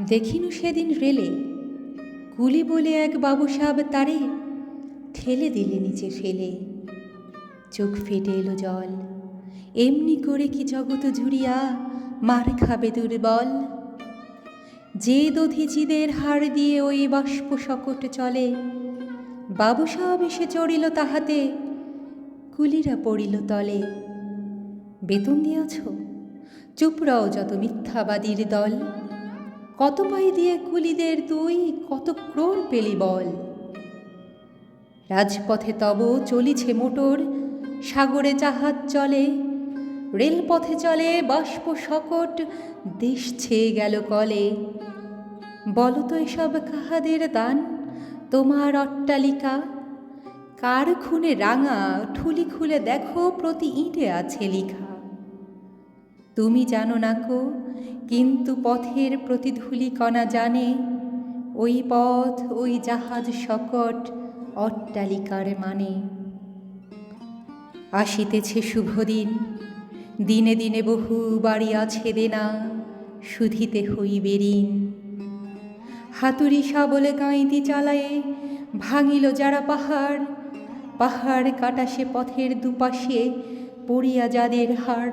দেখিনু সেদিন রেলে। কুলি বলে এক বাবু সাহেব তারে, ঠেলে দিলে নিচে ফেলে। চোখ ফেটে এলো জল। এমনি করে কি জগত জুড়িয়া মার খাবে দুর্বল? যে দধিচিদের হাড় দিয়ে ওই বাষ্প সকট চলে, বাবু সাহেব এসে চড়িল তাহাতে, কুলিরা পড়িল তলে। বেতন দিয়াছ? চুপ রও যত মিথ্যাবাদীর দল। কত পাই দিয়ে কুলিদের তুই কত ক্রোর পেলি বল? রাজপথে তব চলিছে মোটর, সাগরে জাহাজ চলে, রেলপথে চলে, বাষ্প শকট দেশ ছেয়ে গেল কলে। বলো তো এসব কাহাদের দান, তোমার অট্টালিকা? কার খুনে রাঙা, ঠুলি খুলে দেখো প্রতি ইঁটে আছে লিখা। তুমি জানো না কো, কিন্তু পথের প্রতিধূলি কণা জানে, ওই পথ, ওই জাহাজ শকট অট্টালিকার মানে। আসিতেছে শুভদিন, দিনে দিনে বহু বাড়ি আছে দেনা শুধিতে হইবে ঋণ। হাতুড়ি শাবলে গাঁইতি চালায়ে ভাঙিল যারা পাহাড় পাহাড় কাটা সে পথের দুপাশে পড়িয়া যাদের হাড়।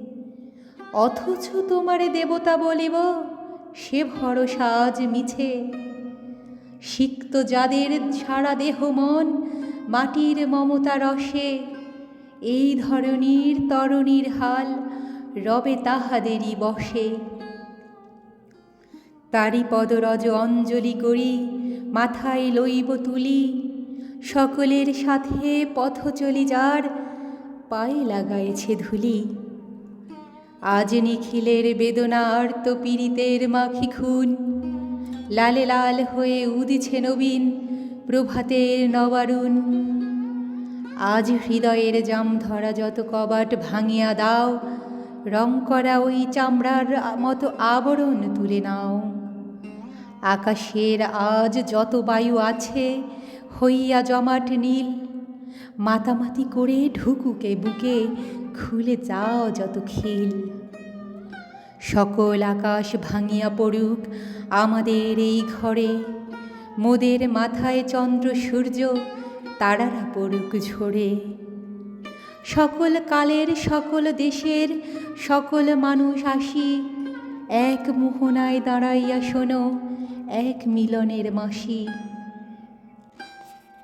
অথচ তোমারে দেবতা বলিব, সে ভরসা আজ মিছে। সিক্ত যাদের সারা দেহ মন মাটির মমতা রসে, এই ধরনীর তরণীর হাল রবে তাহাদেরই বসে। তারি পদরজ অঞ্জলি করি, মাথায় লইব তুলি, সকলের সাথে পথ চলি যার পায়ে লাগাইছে ধুলি। আজ নিখিলের বেদনার তো পীড়িতের মাখি খুন। লালে লাল হয়ে উদিছে নবীন প্রভাতের নবারুণ। আজ হৃদয়ের জাম ধরা যত কবাট ভাঙিয়া দাও, রং করা ওই চামড়ার মতো আবরণ তুলে নাও। আকাশের আজ যত বায়ু আছে, হইয়া জমাট নীল মাতামাতি করে ঢুকুকে বুকে, খুলে যাও যত খিল। সকল আকাশ ভাঙিয়া পড়ুক আমাদের এই ঘরে। মোদের মাথায় চন্দ্র, সূর্য, তারারা পড়ুক ঝরে। সকল কালের, সকল দেশের, সকল মানুষ আসি। এক মোহনায় দাঁড়াইয়া শোনো, এক মিলনের মাসি।